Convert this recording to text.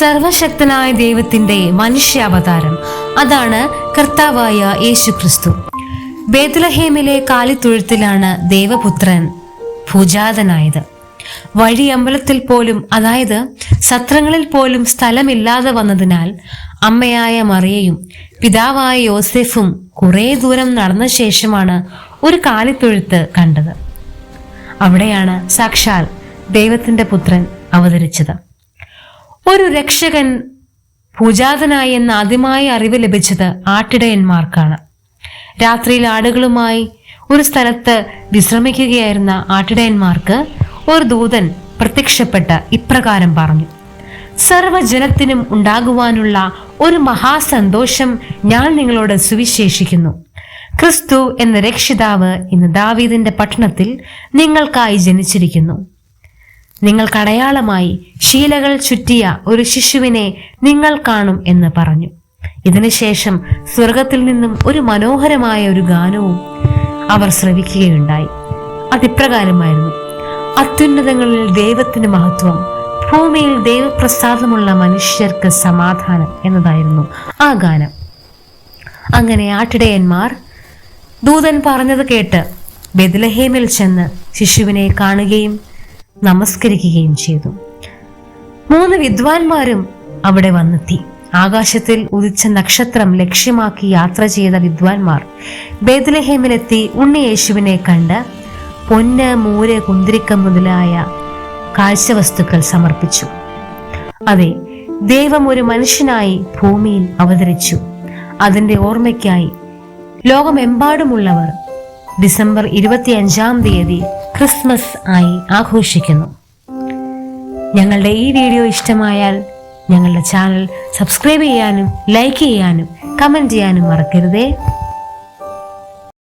സർവശക്തനായ ദൈവത്തിന്റെ മനുഷ്യാവതാരം. അതാണ് കർത്താവായ യേശു ക്രിസ്തു ബേത്ലഹേമിലെ കാലിത്തൊഴുത്തിലാണ് ദേവപുത്രൻ പൂജാതനായത്. വഴി അമ്പലത്തിൽ പോലും അതായത് സത്രങ്ങളിൽ പോലും സ്ഥലമില്ലാതെ വന്നതിനാൽ അമ്മയായ മറിയയും പിതാവായ യോസെഫും കുറേ ദൂരം നടന്ന ശേഷമാണ് ഒരു കാലിത്തൊഴുത്ത് കണ്ടത്. അവിടെയാണ് സാക്ഷാൽ ദൈവത്തിന്റെ പുത്രൻ അവതരിച്ചത്. ഒരു രക്ഷകൻ പൂജാതനായി എന്ന ആദ്യമായ അറിവ് ലഭിച്ചത് ആട്ടിടയന്മാർക്കാണ്. രാത്രിയിൽ ആടുകളുമായി ഒരു സ്ഥലത്ത് വിശ്രമിക്കുകയായിരുന്ന ആട്ടിടയന്മാർക്ക് ഒരു ദൂതൻ പ്രത്യക്ഷപ്പെട്ട് ഇപ്രകാരം പറഞ്ഞു സർവജനത്തിനും ഉണ്ടാകുവാനുള്ള ഒരു മഹാസന്തോഷം ഞാൻ നിങ്ങളോട് സുവിശേഷിക്കുന്നു. ക്രിസ്തു എന്ന രക്ഷിതാവ് ഇന്ന് ദാവീദിന്റെ പട്ടണത്തിൽ നിങ്ങൾക്കായി ജനിച്ചിരിക്കുന്നു. നിങ്ങൾക്ക് അടയാളമായി ശീലകൾ ചുറ്റിയ ഒരു ശിശുവിനെ നിങ്ങൾ കാണും എന്ന് പറഞ്ഞു. ഇതിനുശേഷം സ്വർഗത്തിൽ നിന്നും ഒരു മനോഹരമായ ഒരു ഗാനവും അവർ ശ്രവിക്കുകയുണ്ടായി. അതിപ്രകാരമായിരുന്നു. അത്യുന്നതങ്ങളിൽ ദൈവത്തിന് മഹത്വം ഭൂമിയിൽ ദൈവപ്രസാദമുള്ള മനുഷ്യർക്ക് സമാധാനം എന്നതായിരുന്നു ആ ഗാനം. അങ്ങനെ ആട്ടിടയന്മാർ ദൂതൻ പറഞ്ഞത് കേട്ട് ബെദ്ലഹേമിൽ ചെന്ന് ശിശുവിനെ കാണുകയും നമസ്കരിക്കുകയും ചെയ്തു. മൂന്ന് വിദ്വാൻമാരും അവിടെ വന്നെത്തി. ആകാശത്തിൽ ഉദിച്ച നക്ഷത്രം ലക്ഷ്യമാക്കി യാത്ര ചെയ്ത വിദ്വാൻമാർ ബേദ്ലഹേമിലെത്തി ഉണ്ണിയേശുവിനെ കണ്ട് പൊന്ന് മൂര് കുന്തിരിക്ക മുതലായ കാഴ്ചവസ്തുക്കൾ സമർപ്പിച്ചു. അതെ ദൈവം ഒരു മനുഷ്യനായി ഭൂമിയിൽ അവതരിച്ചു. അതിന്റെ ഓർമ്മയ്ക്കായി ലോകമെമ്പാടുമുള്ളവർ ഡിസംബർ ഇരുപത്തിയഞ്ചാം തീയതി ക്രിസ്മസ് ആയി ആഘോഷിക്കുന്നു. ഞങ്ങളുടെ ഈ വീഡിയോ ഇഷ്ടമായാൽ ഞങ്ങളുടെ ചാനൽ സബ്സ്ക്രൈബ് ചെയ്യാനും ലൈക്ക് ചെയ്യാനും കമന്റ് ചെയ്യാനും മറക്കരുതേ.